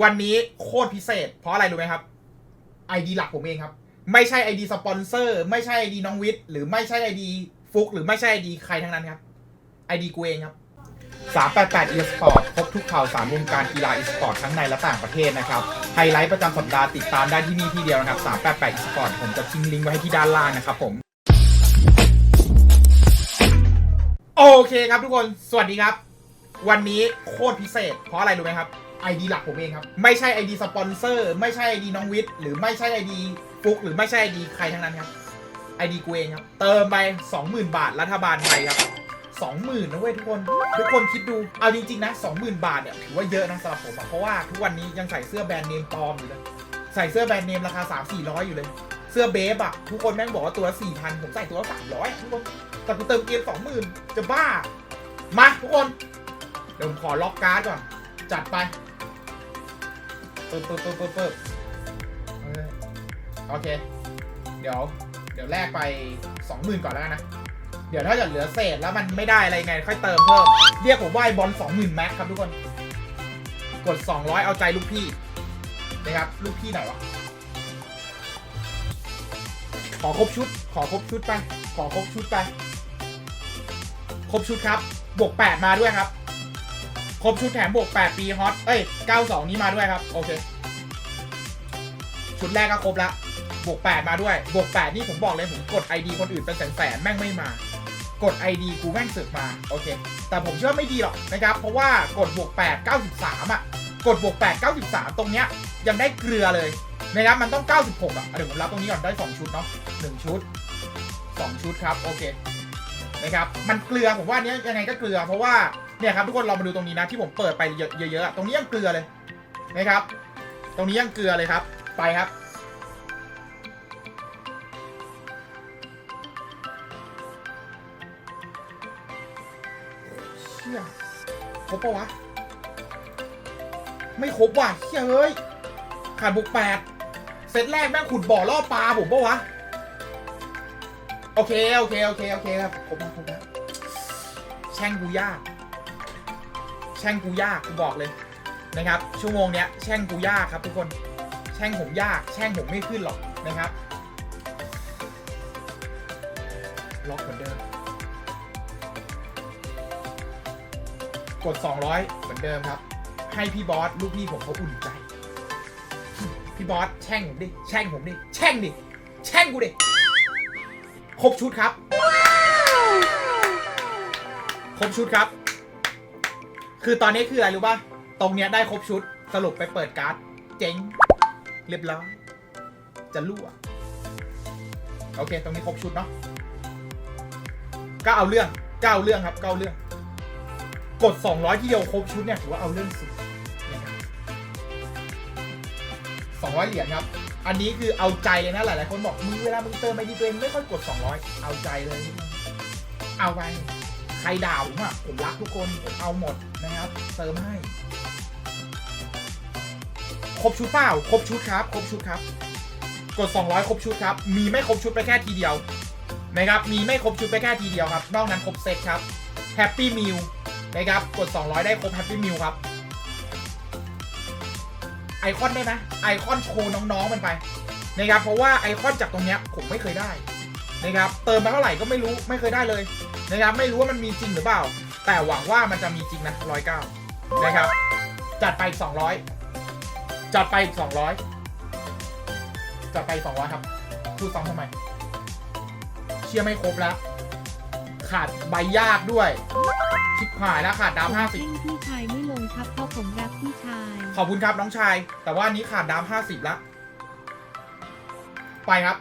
วันนี้โคตรพิเศษ เพราะอะไรรู้ไหมครับ ID หลักผมเองครับ ไม่ใช่ ID สปอนเซอร์ไม่ใช่ ID น้องวิทย์หรือไม่ใช่ ID ฟุกหรือไม่ใช่ ID ใครทั้งนั้นครับ ID กูเองครับ388 eSport ครบทุกข่าวสารวงการกีฬา eSport ทั้งในและต่างประเทศนะครับ ไฮไลท์ประจำสัปดาห์ติดตามได้ที่นี่ที่เดียวนะครับ 388 eSport ผมจะทิ้งลิงก์ไว้ให้ที่ด้านล่างนะครับผม โอเคครับทุกคน สวัสดีครับ วันนี้โคตรพิเศษ เพราะอะไรรู้ไหมครับ ID หลักผมเองครับ ไม่ใช่ ID สปอนเซอร์ไม่ใช่ ID น้องวิทย์หรือไม่ใช่ ID ฟุกหรือไม่ใช่ ID ใครทั้งนั้นครับ ID กูเองครับ เติมไป 20,000 บาทรัฐบาลไทยครับ20,000นะเว้ยทุกคน ทุกคนคิดดูเอาจริงๆนะ20,000 บาทเนี่ยถือว่าเยอะนะสำหรับผมเพราะว่าทุกวันนี้ยังใส่เสื้อแบรนด์เนมปลอมอยู่เลยใส่เสื้อแบรนด์เนมราคา 3 400 อยู่เลย เสื้อเบฟอะทุกคนแม่งบอกว่าตัวละ4,000 ผมใส่ตัวละ300อะทุกคนแต่กูเติมเกม 20,000 จะบ้า มาทุกคน เดี๋ยวผมขอล็อกการ์ดก่อน จัดไป ปึ๊บปึ๊บปึ๊บปึ๊บปึ๊บโอเค เดี๋ยว เดี๋ยวแลกไป20,000ก่อนแล้วกันนะ เดี๋ยวถ้าจะเหลือเศษแล้วมันไม่ได้อะไรไง ค่อยเติมเพิ่ม เรียกผมว่าไอ้บอล20,000แม็กครับทุกคน กด200เอาใจลูกพี่นะครับ ลูกพี่ไหนวะ ขอครบชุด ขอครบชุดไป ขอครบชุดไป ครบชุดครับ บวก8มาด้วยครับ ครบชุดแถมบวก 8 ปีฮอต เอ้ย 92 นี้มาด้วยครับ โอเค ชุดแรกก็ครบละ บวก 8 มาด้วย บวก 8 นี่ผมบอกเลยผมกด ID คนอื่นเป็นแสนๆแม่งไม่มา กด ID กูแม่งสึกมา โอเค แต่ผมเชื่อไม่ดีหรอกนะครับ เพราะว่ากดบวก 8 93 อะ กดบวก 8 93 ตรงเนี้ยยังได้เกลือเลยนะครับ มันต้อง 96 อะ เดี๋ยวผมรับตรงนี้ก่อนได้ 2 ชุดเนาะ1ชุด 2 ชุดครับ โอเค นะครับ มันเกลือผมว่านเนี้ยยังไงก็เกลือ เพราะว่า เนี่ยครับทุกคนลองมาดูตรงนี้นะที่ผมเปิดไปเยอะๆตรงนี้ยังเกลือเลยนะครับ ตรงนี้ยังเกลือเลยครับ ไปครับ เชี่ยครบปะวะ ไม่ครบว่ะเชี่ยเฮ้ย ขาดบุกแปดเซตแรกแม่งขุดบ่อล่อปลาผมปะวะ โอเค โอเค โอเค โอเคครับครบแล้วครบแล้วแช่งกูยาก แช่งกูยากกูบอกเลยนะครับ ชั่วโมงเนี้ยแช่งกูยากครับทุกคนแช่งผมยาก แช่งผมไม่ขึ้นหรอกนะครับล็อกเหมือนเดิมกด 200 เหมือนเดิมครับ ให้พี่บอสลูกพี่ผมเขาอุ่นใจ พี่บอสแช่งผมดิ แช่งผมดิ แช่งดิ แช่งกูดิ ครบชุดครับ ครบชุดครับ คือตอนนี้คืออะไรรู้ป่ะ ตรงเนี้ยได้ครบชุด สรุปไปเปิดการ์ด เจ๊ง เรียบร้อย จะรั่ว โอเค ตรงนี้ครบชุดเนาะก็เอาเรื่องก็เอาเรื่องครับก็เอาเรื่อง กด 200 ที่เดียวครบชุดเนี่ยถือว่าเอาเรื่องสุดนะครับ200 เหรียญครับ อันนี้คือเอาใจเลยนะหลายๆคนบอกมึงเวลามึงเติมไปดีตัวเองไม่ค่อยกด 200 เอาใจเลย เอาไป ใครด่าผมอะผมรักทุกคนผมเอาหมดนะครับเติมให้ครบชุดเปล่าครบชุดครับครบชุดครับ กด 200 ครบชุดครับ มีไม่ครบชุดไปแค่ทีเดียวนะครับ มีไม่ครบชุดไปแค่ทีเดียวครับ นอกนั้นครบเซ็ตครับแฮปปี้มิลนะครับ กด 200 ได้ครบแฮปปี้มิลครับ ไอคอนได้ไหมไอคอนโชว์น้องๆมันไปนะครับ เพราะว่าไอคอนจากตรงเนี้ยผมไม่เคยได้นะครับ เติมมาเท่าไหร่ก็ไม่รู้ ไม่เคยได้เลย นะครับไม่รู้ว่ามันมีจริงหรือเปล่า แต่หวังว่ามันจะมีจริงนะร้อยเก้านะครับ จัดไปอีก200จัดไปอีก200จัดไปอีก200ครับพูดซ้ำทำไม เชียร์ไม่ครบแล้ว ขาดใบยากด้วยชิบหายแล้วขาดดาวห้าสิบเพ่งพี่ชายไม่ลงครับเพราะผมรักพี่ชาย ขอบคุณครับน้องชาย แต่ว่าอันนี้ขาดดามห้าสิบแล้วไปครับ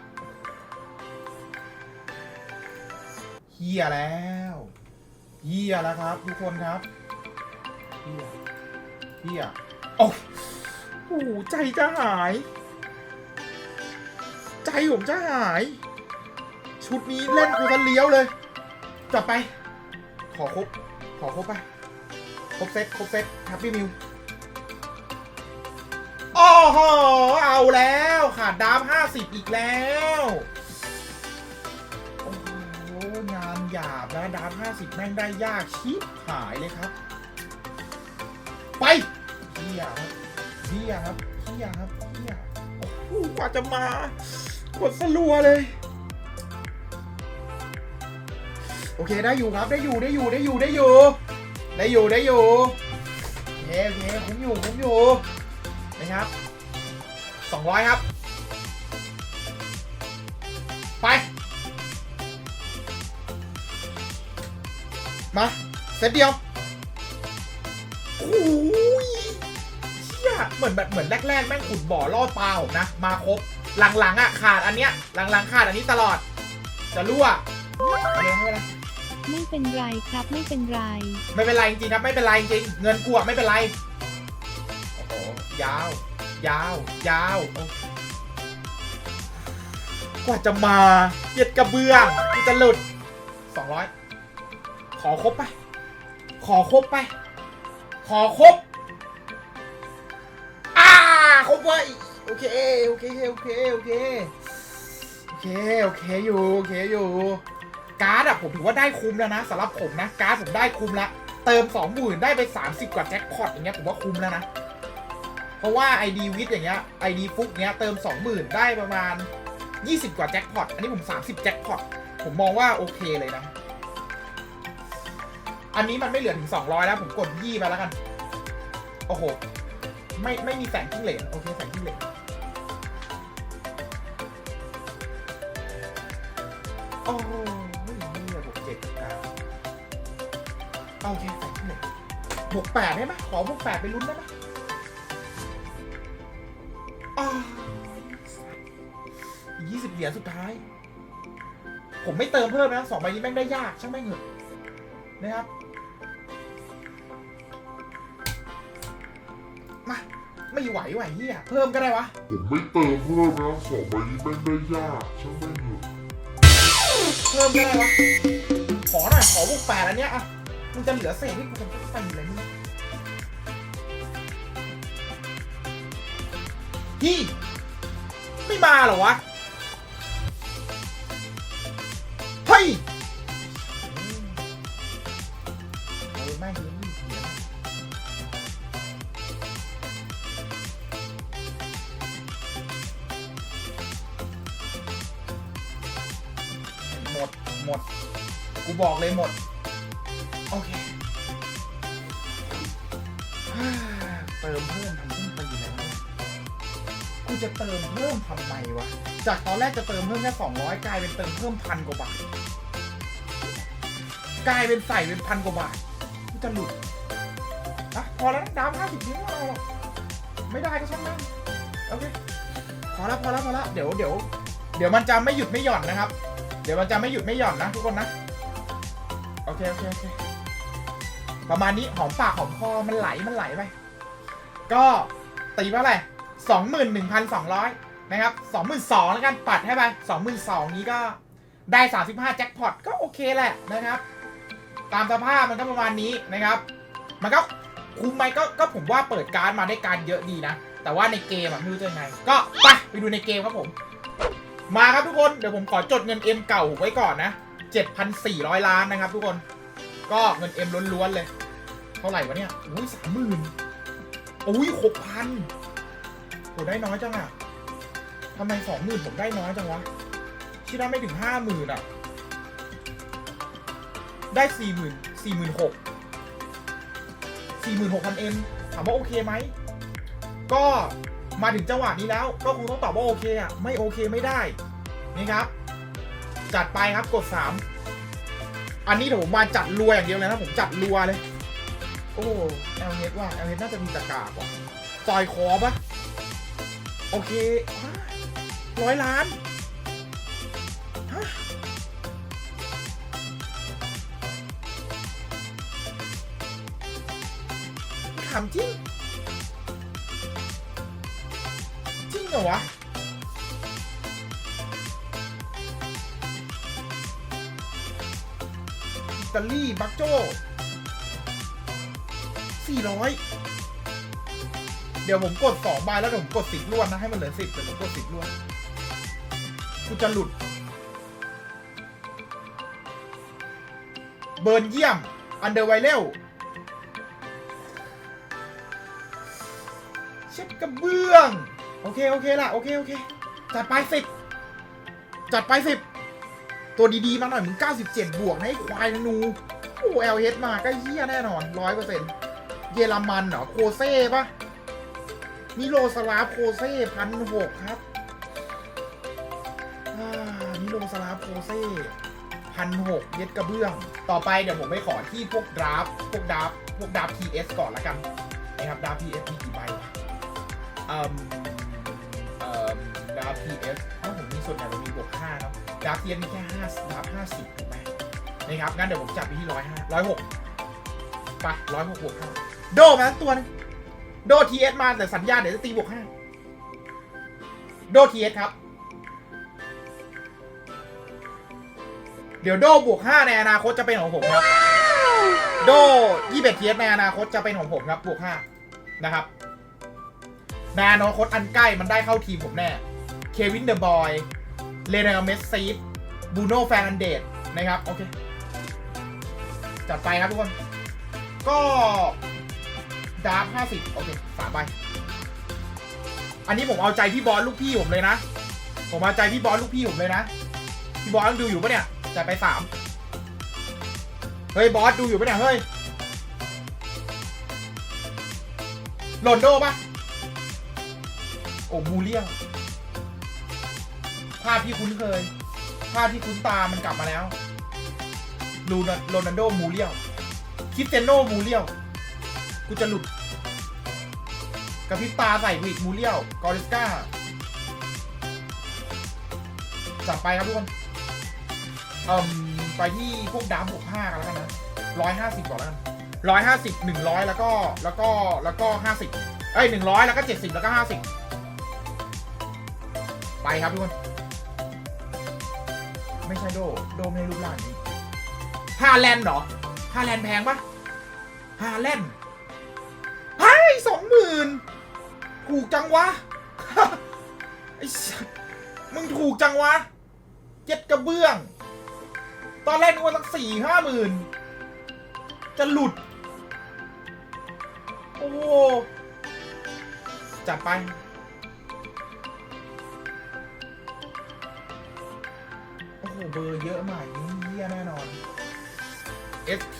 เฮียแล้วเฮียแล้วครับ ทุกคนครับเฮียเฮียโอ้โหใจจะหาย ใจผมจะหาย ชุดนี้เล่นกูจะเลี้ยวเลยจับไป ขอครบ ขอครบไป ครบเซ็ตครบเซ็ตแฮปปี้มิวโอ้โห เอาแล้ว ขาดดามห้าสิบอีกแล้ว หยาบแล้วดามห้าสิบแม่งได้ยากชิบหายเลยครับ ไปเฮียครับเฮียครับเฮียครับเฮียโอ้โหกว่าจะมากดสลัวเลย โอเคได้อยู่ครับได้อยู่ได้อยู่ได้อยู่ได้อยู่ ได้อยู่ได้อยู่โอเคโอเคคุ้มอยู่คุ้มอยู่นะครับสองร้อยครับ ไป มาเซตเดียวโอ้ยเชี่ยเหมือนแบบเหมือนแรกๆแม่งขุดบ่อล่อปลาผมนะ มาครบ หลังๆอะขาดอันเนี้ย หลังๆขาดอันนี้ตลอด จะรั่วเอาเลยไม่เป็นไรไม่เป็นไรครับไม่เป็นไร ไม่เป็นไรจริงๆครับไม่เป็นไรจริงๆเงินกูอะไม่เป็นไร โอ้โหยาว ยาว ยาวโอ้กว่าจะมาเหยียดกระเบื้องกูจะหลุดสองร้อย ขอครบไป ขอครบไป ขอครบอ่าครบไว้โอเคโอเคโอเคโอเคโอเคโอเคอยู่โอเคอยู่ การ์ดอะผมถือว่าได้คุ้มแล้วนะสำหรับผมนะการ์ดผมได้คุ้มแล้วเติม2 0,000ได้ไป30กว่าแจ็คพอตอย่างเงี้ยผมว่าคุ้มแล้วนะเพราะว่า ID วิทอย่างเงี้ย ID ฟุกเงี้ยเติม20,000ได้ประมาณ20กว่าแจ็คพอตอันนี้ผม30แจ็คพอตผมมองว่าโอเคเลยนะ อันนี้มันไม่เหลือถึง200แล้วผมกดยี่ไปแล้วกัน โอ้โห ไม่ไม่มีแสงจิ้งเหลนโอเคแสงจิ้งเหลนโอ้โหนี่บวกเจ็ดอะโอเคแสงจิ้งเหลนบวกแปดได้ไหมขอบวกแปดไปลุ้นได้ไหมยี่สิบเหรียญสุดท้าย ผมไม่เติมเพิ่มนะสองใบนี้แม่งได้ยากช่างแม่งเหอะนะครับ ไม่ไหวไหวเฮียเพิ่มก็ได้วะ ผมไม่เติมเพิ่มนะสองใบนี้แม่งได้ยากช่างแม่งเถอะเพิ่มก็ได้วะ ขอหน่อยขอบวกแปดอันเนี้ยอะมันจะเหลือเศษที่กูจะไปอะไรมึงพี่ไม่มาเหรอวะเฮ้ย บอกเลยหมด โอเค เติมเพิ่มทำเพิ่มไปอยู่แล้วะกูจะเติมเพิ่มทำไมวะ จากตอนแรกจะเติมเพิ่มแค่สองร้อยกลายเป็นเติมเพิ่มพันกว่าบาท กลายเป็นใส่เป็นพันกว่าบาทกูจะหลุดอะพอแล้วดาวห้าสิบนิ้วไม่เอาหรอกไม่ได้ก็ช่างมันโอเคพอแล้วพอแล้วพอแล้วเดี๋ยวเดี๋ยวเดี๋ยวมันจะไม่หยุดไม่หย่อนนะครับ เดี๋ยวมันจะไม่หยุดไม่หย่อนนะทุกคนนะ อเคโอเคโอเคประมาณนี้หอมปากหอมคอมันไหลมันไหลไปก็ตีว่าอะไรสองหมื่นหนึ่งพันสองร้อยนะครับสองหมื่นสองแล้วกันปัดให้ไปสองหมื่นสองนี้ก็ได้สามสิบห้าแจ็คพอตก็โอเคแหละนะครับ ตามสภาพมันก็ประมาณนี้นะครับ มันก็คุ้มไหมก็ก็ผมว่าเปิดการ์ดมาได้การเยอะดีนะ แต่ว่าในเกมอะไม่รู้จะยังไง ก็ไปไปดูในเกมครับผม มาครับทุกคนเดี๋ยวผมขอจดเงิน M เก่าไว้ก่อนนะ 7,400 ล้านนะครับทุกคน ก็เงิน M ล้วนๆเลย เท่าไหร่วะเนี่ย อุ้ยสามหมื่นอุ้ยหกพันโหได้น้อยจังอะทำไมสองหมื่นผมได้น้อยจังวะ คิดว่าไม่ถึงห้าหมื่นอะได้สี่หมื่นสี่หมื่นหกสี่หมื่นหกพันเอ็มถามว่าโอเคไหม ก็มาถึงจังหวะนี้แล้ว ก็คงต้องตอบว่าโอเคอะไม่โอเคไม่ได้ นี่ครับ จัดไปครับกด 3 อันนี้เดี๋ยวผมมาจัดรัวอย่างเดียวเลยนะผมจัดรัวเลย โอ้แอลเนสว่าแอลเนสน่าจะมีตะกราบว่ะซอยคอปะโอเคร้อยล้านฮะถามจริงจริงเหรอวะ ตาลีบักโจ้สี่ร้อยเดี๋ยวผมกดสองใบแล้วเดี๋ยวผมกดสิบล้วนนะ ให้มันเหลือสิบเดี๋ยวผมกดสิบล้วนกูจะหลุด เบิร์นเยี่ยม อันเดอร์ไวเลลเช็ดกระเบื้อง โอเค โอเคละโอเค โอเค จัดไปสิบจัดไปสิบ ตัวดีๆ มาหน่อยมึง 97 บวกให้ควายนู โอ้เอลเฮดมาก็เฮี้ยแน่นอนร้อยเปอร์เซ็นต์เยอรมันเหรอ โคเซ่ปะมิโลสลาฟโคเซ่พันหกครับมิโลสลาฟโคเซ่พันหกเย็ดกระเบื้อง ต่อไปเดี๋ยวผมไปขอที่พวกดราฟพวกดราฟพวกดราฟทีเอสก่อนละกันนะครับดราฟทีเอสมีกี่ใบวะอืมเอ่อดราฟทีเอสเอ้าผมมีส่วนใหญ่มันมีบวกห้าเนาะ ดราฟทีเอสมีแค่ห้าดราฟห้าสิบถูกไหมนะครับงั้นเดี๋ยวผมจับไปที่ร้อยห้าร้อยหกไปร้อยหกบวกห้าโดมาสักตัวนึงโดทีเอสมาแต่สัญญาเดี๋ยวจะตีบวกห้าโดทีเอสครับ เดี๋ยวโดบวกห้าในอนาคตจะเป็นของผมครับ โดยี่สิบเทียในอนาคตจะเป็นของผมครับบวกห้านะครับในอนาคตอันใกล้มันได้เข้าทีมผมแน่ เควินเดอะบอย เลนาเมสซีฟบูโน่แฟนเดดนะครับ โอเค จัดไปครับทุกคน ก็ดาร์ฟห้าสิบโอเคสามใบ อันนี้ผมเอาใจพี่บอลลูกพี่ผมเลยนะ ผมเอาใจพี่บอลลูกพี่ผมเลยนะ พี่บอสดูอยู่ปะเนี่ยจัดไปสามเฮ้ยบอสดูอยู่ปะเนี่ยเฮ้ยโรนโดปะโอ้บูเลียง ภาพที่คุ้นเคย ภาพที่คุ้นตามันกลับมาแล้วลูนโรนัลโดมูเลียวคริสเตยโนมูเลียวกูจะหลุดกระพริบตาใส่กูอีกมูเลียวกอริสกาจัดไปครับทุกคนเอ่มไปที่พวกดามบวกห้ากันแล้วกันนะร้อยห้าสิบก่อนแล้วกันร้อยห้าสิบหนึ่งร้อยแล้วก็แล้วก็แล้วก็ห้าสิบเอ้ยหนึ่งร้อยแล้วก็เจ็ดสิบแล้วก็ห้าสิบไปครับทุกคน ไม่ใช่โด โดไม่ให้รูปร่างนี้ฮาแลนด์เหรอฮาแลนด์แพงปะฮาแลนด์เฮ้ยสองหมื่นถูกจังวะไอ้มึงถูกจังวะเจ็ดกระเบื้อง ตอนแรกนึกว่าสักสี่ห้าหมื่นจะหลุด โอ้โหจัดไป เบอร์เยอะมากนี่เยี่ยแน่นอน FT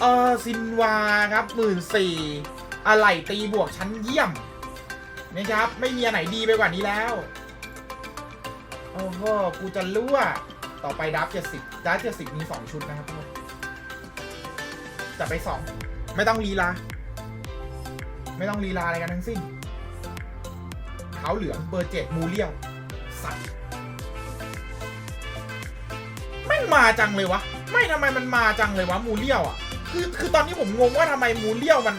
เออซินวาครับหมื่นสี่อะไหล่ตีบวกชั้นเยี่ยมนะครับ ไม่มีอันไหนดีไปกว่านี้แล้วโอ้โหกูจะรั่วต่อไปดับเจ็ดสิบดับเจ็ดสิบมีสองชุดนะครับทุกคนจัดไปสองไม่ต้องลีลา ไม่ต้องลีลาอะไรกันทั้งสิ้นขาวเหลืองเบอร์เจ็ดมูเลียว สัตว์ มาจังเลยวะ ไม่ทำไมมันมาจังเลยวะมูเลียวอะ คือคือตอนนี้ผมงงว่าทำไมมูเลียวมัน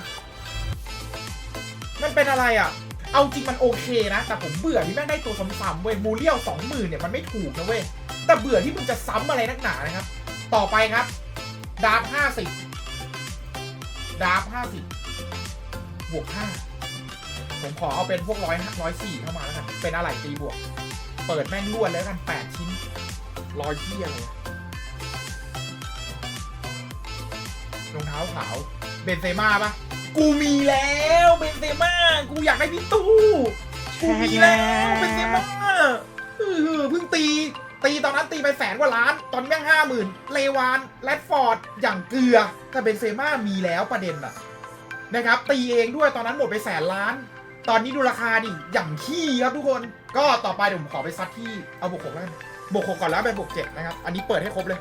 มันเป็นอะไรอะ เอาจริงมันโอเคนะ แต่ผมเบื่อที่แม่งได้ตัวซ้ำๆเว้ยมูเลียวสองหมื่นเนี่ยมันไม่ถูกนะเว้ย แต่เบื่อที่มึงจะซ้ำอะไรนักหนานะครับ ต่อไปครับ ดาร์ฟห้าสิบดาร์ฟห้าสิบบวกห้าผมขอเอาเป็นพวกร้อยร้อยสี่เข้ามาแล้วกัน เป็นอะไรตีบวก เปิดแม่งรวดแล้วกันแปดชิ้นร้อยเที่ยเลย รองเท้าขาวเบนเซม่าปะกูมีแล้วเบนเซม่ากูอยากได้พี่ตู้กูมีแล้วเบนเซม่าเออเพิ่งตี ตีตอนนั้นตีไปแสนกว่าล้าน ตอนแม่งห้าหมื่นเลวานแรดฟอร์ดอย่างเกลือแต่เบนเซม่ามีแล้วประเด็นอะนะครับ ตีเองด้วยตอนนั้นหมดไปแสนล้าน ตอนนี้ดูราคาดิอย่างขี้ครับทุกคนก็ต่อไปเดี๋ยวผมขอไปซัดที่เอาบวกหกแล้วกันบวกหกก่อนแล้วไปบวกเจ็ดนะครับ อันนี้เปิดให้ครบเลย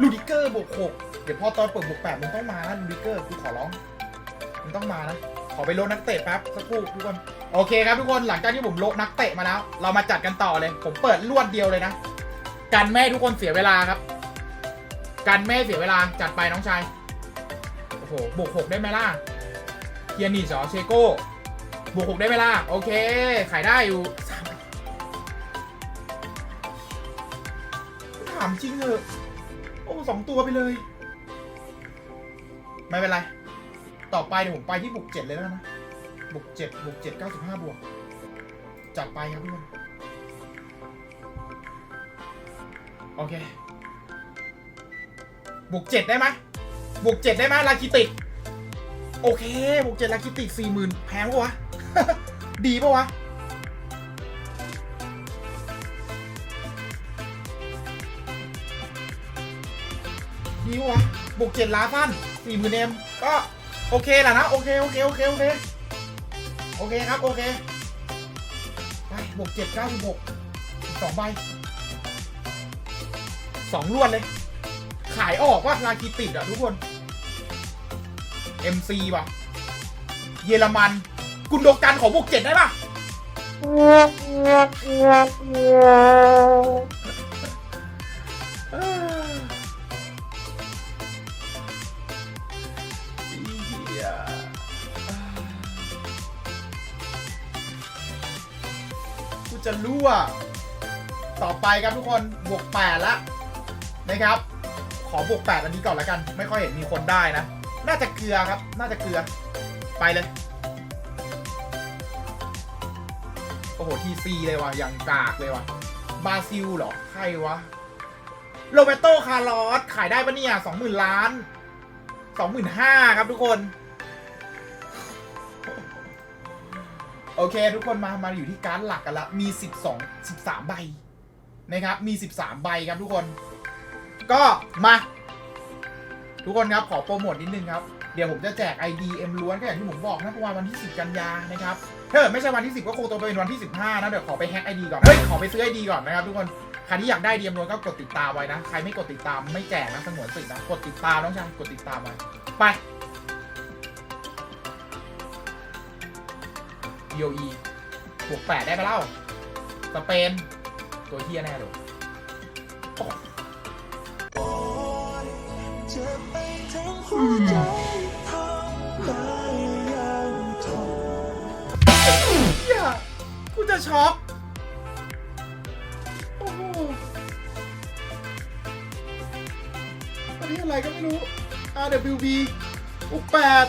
ลูดิเกอร์บวกหกเดี๋ยวพอตอนเปิดบวกแปดมึงต้องมานะลูดิเกอร์กูขอร้องมึงต้องมานะ ขอไปโลนักเตะแป๊บสักครู่ทุกคน โอเคครับทุกคนหลังจากที่ผมโลนักเตะมาแล้ว เรามาจัดกันต่อเลย ผมเปิดรวดเดียวเลยนะ กันแม่ทุกคนเสียเวลาครับ กันแม่เสียเวลาจัดไปน้องชาย โอ้โหบวกหกได้ไหมล่ะเคียนี่สอเชโก้บวกหกได้ไหมล่ะโอเค ขายได้อยู่สามถามจริงเหอะ โอ้สองตัวไปเลย ไม่เป็นไร ต่อไปเดี๋ยวผมไปที่บวกเจ็ดเลยแล้วนะบวกเจ็ดบวกเจ็ดเก้าสิบห้าบวก จัดไปครับทุกคนโอเคบวกเจ็ดได้ไหมบวกเจ็ดได้ไหมลาคิติโอเคบวกเจ็ดลาคิติสี่หมื่นแพงปะวะ ดีปะวะ ดีวะบวกเจ็ดล้าสั้นสี่หมื่นเอ็มก็โอเคแหละนะ โอเค โอเค โอเค โอเค โอเคครับ โอเค ไปบวกเจ็ดเก้าสิบหกสองใบสองลวดเลย ขายออกว่าลาคิติดอะทุกคน MC ป่ะ เยอรมัน กุนโดกันของบวกเจ็ดได้ป่ะ รั่ว ต่อไปครับทุกคนบวกแปดละนะครับ ขอบวกแปดอันนี้ก่อนล้วกัน ไม่ค่อยเห็นมีคนได้นะ น่าจะเกลือครับ น่าจะเกลือ ไปเลย โอ้โหทีซีเลยว่ะ อย่างกากเลยว่ะ บราซิลเหรอ ใครวะ โรเบโตคาร์ลอส ขายได้ปะเนี่ยสองหมื่นล้านสองหมื่นห้าครับทุกคน โอเค ทุกคนมามาอยู่ที่การ์ดหลักกันละมี 12 13 ใบนะครับมี 13 ใบครับทุกคน ก็มา ทุกคนครับขอโปรโมทนิดนึงครับ เดี๋ยวผมจะแจก ID M ล้วนก็อย่างที่ผมบอกนะประมาณวันที่ 10 กันยานะครับถ้าเกิดไม่ใช่วันที่ 10 ก็คงต้องเป็นวันที่ 15 นะเดี๋ยวขอไปแฮ็ก ID ก่อนเฮ้ยขอไปซื้อ ID ก่อนนะครับทุกคนใครที่อยากได้ DM ล้วนก็กดติดตามไว้นะใครไม่กดติดตามไม่แจกนะสงวนสิทธิ์นะกดติดตามน้องชายกดติดตามไว้ไป EOE บวกแปดได้ปะเล่า สเปน ตัวเฮียแน่เลยโอ้เฮียกูจะช็อกโอ้โหอันนี้อะไรก็ไม่รู้ RWB บวกแปด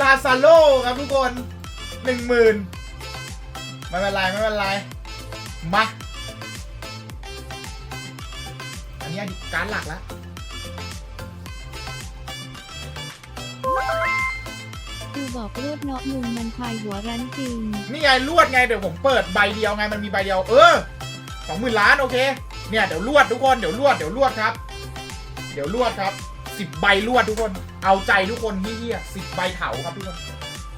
ลาซาโลครับทุกคนหนึ่งหมื่นไม่เป็นไรไม่เป็นไรมาอันนี้การดหลักแล้วกูบอกรวดเนาะมึงมันควายหัวรั้นจริง นี่ไงลวดไงเดี๋ยวผมเปิดใบเดียวไงมันมีใบเดียวเออสองหมื่นล้านโอเค เนี่ยเดี๋ยวลวดทุกคนเดี๋ยวลวดเดี๋ยวลวดครับ เดี๋ยวลวดครับ สิบใบลวดทุกคน เอาใจทุกคนเฮียสิบใบเถาครับทุกคน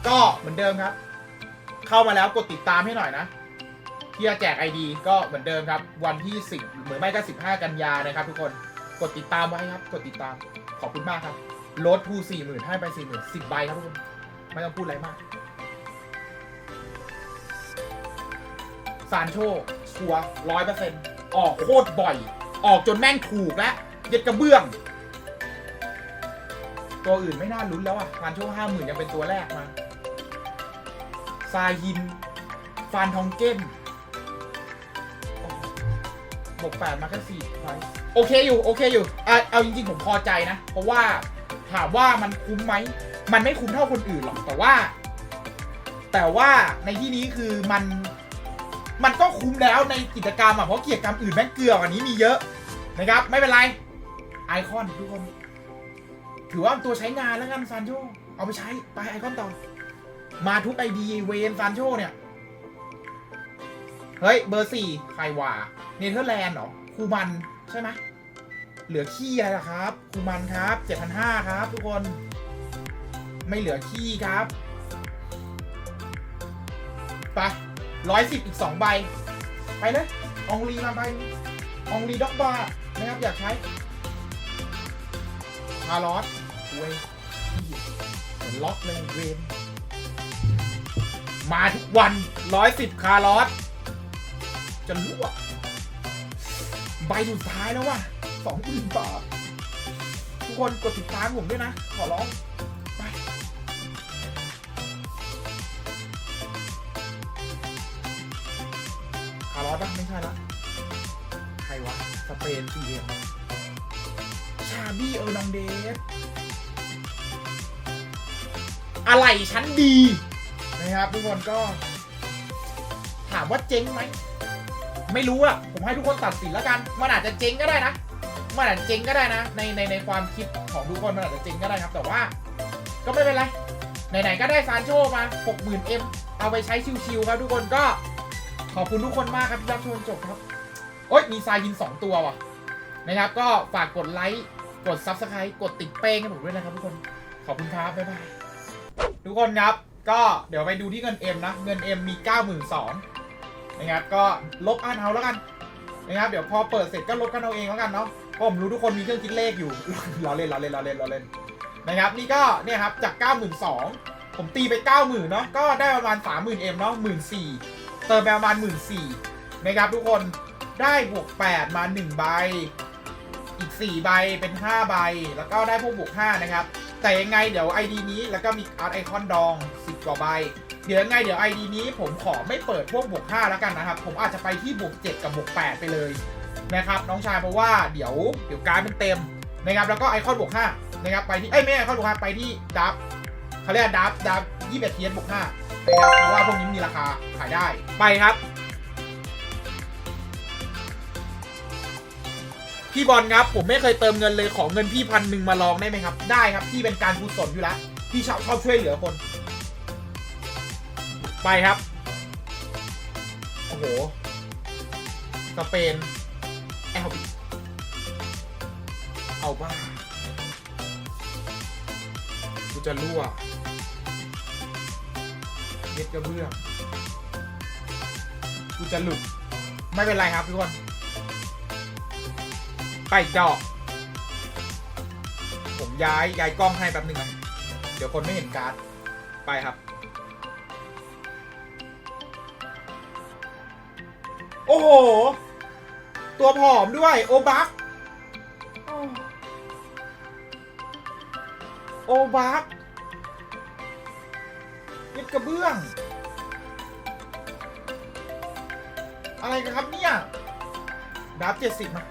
ก็เหมือนเดิมครับ เข้ามาแล้วกดติดตามให้หน่อยนะที่จะแจก ID ก็เหมือนเดิมครับ วันที่10หรือไม่ก็15กันยานะครับ ทุกคน กดติดตามไว้ครับ กดติดตาม ขอบคุณมากครับ ลดทูสี่หมื่นให้ไปสี่หมื่นสิบใบครับทุกคน ไม่ต้องพูดอะไรมากซานโชชัวร้อยเปอร์เซ็นต์ออกโคตรบ่อย ออกจนแม่งถูกแล้วเย็ดกระเบื้อง ตัวอื่นไม่น่าลุ้นแล้วอะซานโชห้าหมื่นยังเป็นตัวแรกมาซายิน ฟานทองเก้นบวกแปดมาแค่สี่ไฟโอเคอยู่ โอเคอยู่อะเอาจริงๆ ผมพอใจนะ เพราะว่าถามว่ามันคุ้มไหม มันไม่คุ้มเท่าคนอื่นหรอก แต่ว่า แต่ว่าในที่นี้คือมันมันก็คุ้มแล้วในกิจกรรมอะ เพราะกิจกรรมอื่นแม่งเกลือกว่านี้มีเยอะนะครับ ไม่เป็นไร ไอคอนทุกคน ถือว่าตัวใช้งานแล้วกันซานโชเอาไปใช้ไปไอคอนต่อ มาทุกไอดีเวนซานโชเนี่ย เฮ้ย เบอร์สี่ใครว่าเนเธอร์แลนด์เหรอคูมันใช่ไหมเหลือขี้อะไรล่ะครับคูมันครับเจ็ดพันห้าครับ ทุกคน ไม่เหลือขี้ครับไปร้อยสิบอีกสองใบ ไปเลยอองลีมาใบนึงอองลีด็อกบาร์นะครับ อยากใช้คาร์ลอส เวยเหมือนล็อกเลยเวนมาทุกวันร้อยสิบคาร์ลอสจะรั่วใบสุดท้ายแล้วว่ะสองหมื่นบาททุกคนกดติดตามผมด้วยนะ ขอร้องไปคาร์ลอสปะไม่ใช่ละใครวะ สเปนซีเอ็มชาบี้เออร์นองเดส อะไรชั้นดีนะครับทุกคนก็ ถามว่าเจ๊งไหม ไม่รู้อะผมให้ทุกคนตัดสินแล้วกัน มันอาจจะเจ๊งก็ได้นะมันอาจจะเจ๊งก็ได้นะ ในในในความคิดของทุกคนมันอาจจะเจ๊งก็ได้ครับ แต่ว่า ก็ไม่เป็นไร ไหนๆก็ได้ซานโชมา 60,000 M เอาไปใช้ชิวๆครับทุกคนก็ขอบคุณทุกคนมากครับที่รับชมจบครับ โอ๊ยมีทรายยิน 2 ตัวว่ะนะครับ ก็ฝากกดไลค์ กด Subscribe กดติดเป้งให้ผมด้วยนะครับทุกคน ขอบคุณครับ บ๊ายบาย ทุกคนครับ ก็เดี๋ยวไปดูที่เงิน M นะ เงิน M มี 92,000นะครับ ก็ลบอ่านเอาแล้วกันนะครับ เดี๋ยวพอเปิดเสร็จก็ลบกันเอาเองแล้วกันเนาะเพราะผมรู้ทุกคนมีเครื่องคิดเลขอยู่เราเล่นเราเล่นเราเล่นเราเล่นนะครับ นี่ก็เนี่ยครับจาก 92,000 ผมตีไป 90,000เนาะ ก็ได้ประมาณ 30,000 M เนาะ14,000เติมไปประมาณ14,000นะครับทุกคน ได้บวก 8 มา 1 ใบ อีก 4 ใบเป็น 5 ใบ แล้วก็ได้พวกบวก 5 นะครับ แต่ยังไงเดี๋ยว ID นี้แล้วก็มีอาร์ตไอคอนดอง 10 กว่าใบ เดี๋ยวยังไงเดี๋ยว ID นี้ผมขอไม่เปิดพวกบวก5แล้วกันนะครับ ผมอาจจะไปที่บวก7กับบวก8ไปเลยนะครับน้องชายเพราะว่าเดี๋ยวเดี๋ยวการดมันเต็มนะครับแล้วก็ไอคอนบวก5นะครับไปที่เอ้ยไม่ไอคอนบวก5ไปที่ดับเขาเรียกดับดับ21เทียนบวก5นะครับเพราะว่าพวกนี้มีราคาขายได้ไปครับ พี่บอลครับ ผมไม่เคยเติมเงินเลยขอเงินพี่พันหนึ่งมาลองได้ไหมครับ ได้ครับพี่เป็นการกุศลอยู่แล้วพี่ชอบชอบช่วยเหลือคน ไปครับ โอ้โห สเปนแอลบิเอาบ้ากูจะรั่วเย็ดกระเบื้องกูจะหลุด ไม่เป็นไรครับทุกคน ไปอีกดอก ผมย้ายย้ายกล้องให้แป๊บหนึ่งนะเดี๋ยวคนไม่เห็นการ์ด ไปครับ โอ้โห ตัวผอมด้วย โอบักโอบักยึดกระเบื้อง อะไรกันครับเนี่ยดับเจ็ดสิบมา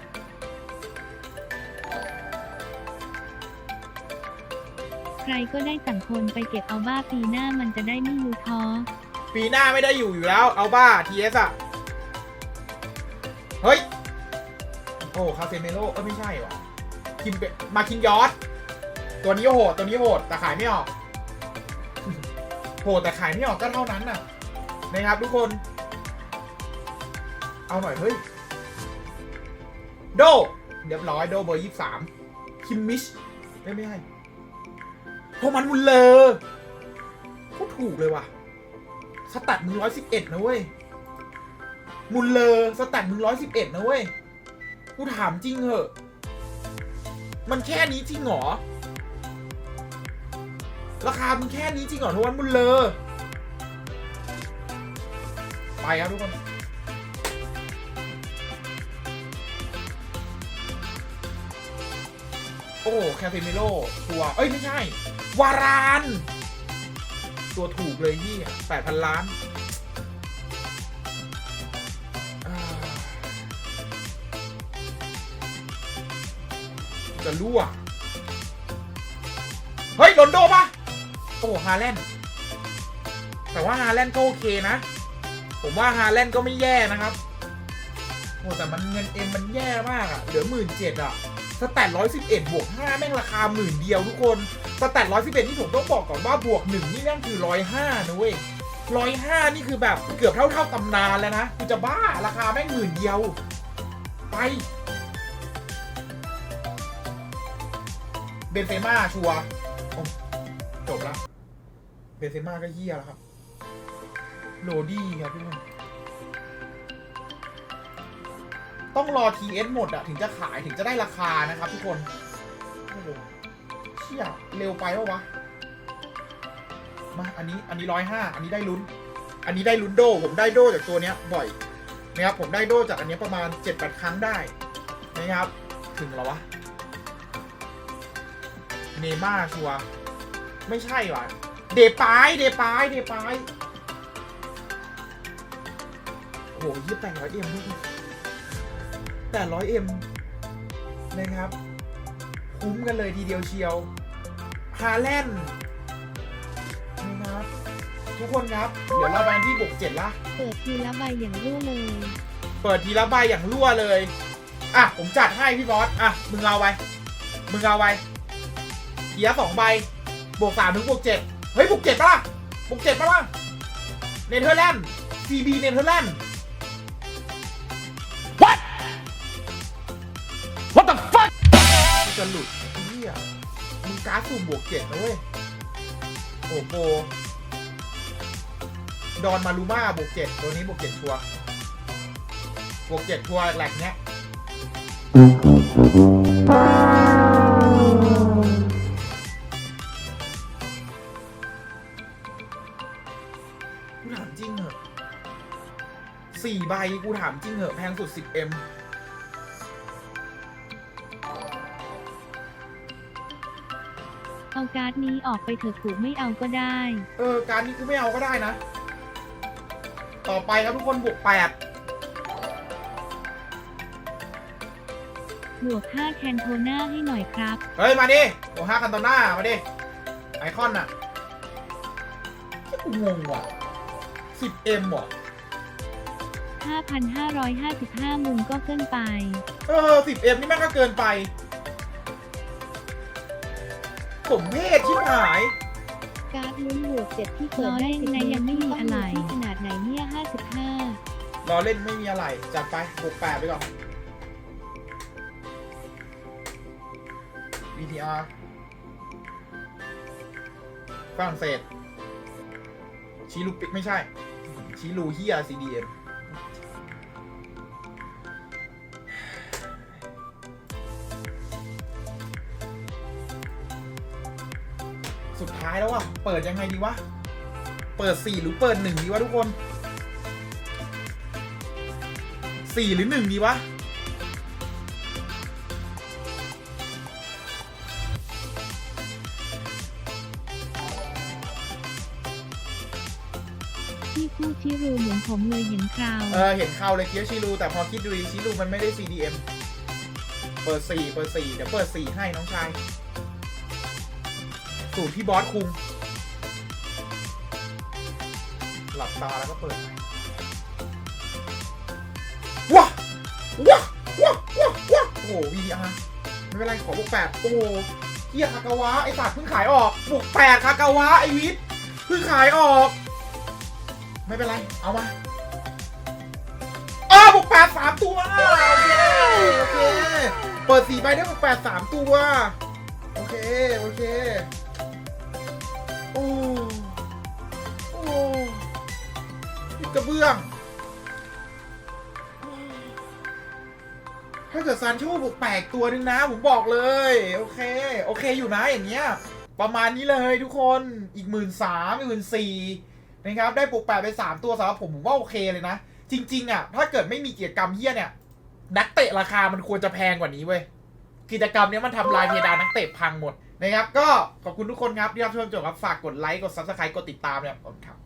รก็ได้สั่งคนไปเก็บเอาบ้าปีหน้ามันจะได้ไม่ยูท้อปีหน้าไม่ได้อยู่อยู่แล้ว เอาบ้าทีเอสอะเฮ้ย โอ้คาเซเมโลเออไม่ใช่ว่ะคิมเปมาคินยอสตัวนี้โหด ตัวนี้โหด แต่ขายไม่ออก โหด แต่ขายไม่ออกก็เท่านั้นน่ะ นะครับทุกคน เอาหน่อย เฮ้ย โด เรียบร้อย โดเบอร์ยี่สามคิมมิชไม่ไม่ใช่ โทมันมุลเลอร์โคตรถูกเลยว่ะสแตทมึงร้อยสิบเอ็ดนะเว้ยมุลเลอร์สแตทมึงร้อยสิบเอ็ดนะเว้ย กูถามจริงเหอะ มันแค่นี้จริงเหรอ ราคามึงแค่นี้จริงเหรอทวันมุลเลอร์ไปครับทุกคนโอ้ แคฟเฟมิโลตัว เอ้ย ไม่ใช่ วาราน ตัวถูกเลยที่แปดพันล้านจะรั่ว เฮ้ยโรนโดปะโอ้ฮาแลนด์แต่ว่าฮาแลนด์ก็โอเคนะ ผมว่าฮาแลนด์ก็ไม่แย่นะครับโอ้แต่มันเงินเอ็มมันแย่มากอะเหลือหมื่นเจ็ดอะสแตทร้อยสิบเอ็ดบวกห้าแม่งราคาหมื่นเดียวทุกคน สแตทร้อยสิบเอ็ดนี่ผมต้องบอกก่อนว่าบวกหนึ่งนี่แม่งคือร้อยห้านะเว้ยร้อยห้านี่คือแบบเกือบเท่าเท่าตำนานแล้วนะกูจะบ้าราคาแม่งหมื่นเดียว ไป เบนเซม่าชัวร์โอ้จบละเบนเซม่าก็เฮียแล้วครับ โรดี้ครับทุกคนต้องรอ TS หมดอะถึงจะขายถึงจะได้ราคานะครับทุกคน ชี่ยเร็วไปวะวะ มาอันนี้อันนี้ร้อยห้าอันนี้ได้ลุ้น อันนี้ได้ลุ้นโด ผมได้โดจากตัวเนี้ยบ่อยนะครับผมได้โดจากอันเนี้ยประมาณเจ็ดแปดครั้งได้นะครับ ถึงแล้ววะเนม่าชัวไม่ใช่ว่ะเดปายเดปายเดปายโอ้โหยี่แปดร้อยเอ็มแปดร้อยเอ็มนะครับ คุ้มกันเลยทีเดียวเชียว ฮาแลนด์นะครับ ทุกคนครับ เดี๋ยวเราไปที่บวกเจ็ดละ เปิดทีละใบอย่างรั่วเลยเปิดทีละใบอย่างรั่วเลย อะ ผมจัดให้พี่บอส อะ มึงเอาไปมึงเอาไปเกียร์สองใบ บวกสามถึงบวกเจ็ดเฮ้ย บวกเจ็ดปะล่ะ บวกเจ็ดปะล่ะ เนเธอร์แลนด์ CB เนเธอร์แลนด์ What What the fuck กูจะหลุดเฮียมึง การ์ดสุ่มบวกเจ็ดนะเว้ย โอ้โหดอนมารูมาบวกเจ็ดตัวนี้บวกเจ็ดชัวบวกเจ็ดชัวแหลกเนี้ยกูถามจริงเหอะสี่ใบกูถามจริงเหอะแพงสุด 10M เอ็มาการ์ดนี้ออกไปเถอะถูกไม่เอาก็ได้ เออ การนี้กูไม่เอาก็ได้นะ ต่อไปครับทุกคนบวกแปดบวก5แคนโทน่าให้หน่อยครับ เฮ้ย มาดิบวกห้าคันตอนหน้า มาดิ ไอคอนน่ะที่กูงงว่ะ 10M เหรอ5,555มุมก็เกินไป เออ 10M นี่แม่งก็เกินไป ผมเพศชิบหาย การ์ดลุ้นบวกเจ็ดที่เปิล้ดอได้เล่นในยังไม่มีอะไรที่ขนาดไหนเนี่ยรอเล่นไม่มีอะไร จัดไปบวกแปดไปก่อน VTR ฝรั่งเศสชีลูปิกไม่ใช่ชีลูเฮีย CDM วว่ะ เปิดยังไงดีวะ เปิดสี่หรือเปิดหนึ่งดีวะทุกคนสี่หรือหนึ่งดีวะที่คู่ชิรูเหมือนผมเลยเห็นคราว เออเห็นเข้าเลยเคียวชิรูแต่พอคิดดูดีชิรูมันไม่ได้ CDM เปิดสี่เปิดสี่เดี๋ยวเปิดสี่ให้น้องชาย สูตรพี่บอสคุงหลับตาแล้วก็เปิดไปว้าว้าว้าว้าว้าโอ้โห VDR ไม่เป็นไรขอบวกแปดโอ้เฮียคากาวะไอสัตว์เพิ่งขายออกบวกแปดคากาวะไอวิทเพิ่งขายออก ไม่เป็นไร เอามาอ้าบวกแปดสามตัวโอเคโอเคเปิดสี่ใบได้บวกแปดสามตัว โอเค โอเค โอ้โอ้กระเบื้อง ถ้าเกิดซานโชบวกแปลกตัวหนึงนะ ผมบอกเลย โอเค โอเคอยู่นะอย่างเงี้ย ประมาณนี้เลยทุกคนอีกหมื่นสามหมื่นสี่นะครับ ได้ปลุกแปดไปสามตัวสำหรับผมผมว่าโอเคเลยนะ จริง ๆ อะ ถ้าเกิดไม่มีกิจกรรมเฮี้ยเนี่ย นักเตะราคามันควรจะแพงกว่านี้เว้ยกิจกรรมเนี้ยมันทำลายเพดานนักเตะพังหมด นะครับ ก็ขอบคุณทุกคนครับที่รับชมจนจบครับฝากกดไลค์กด subscribe กดติดตามนี่ยขอบคุณครับ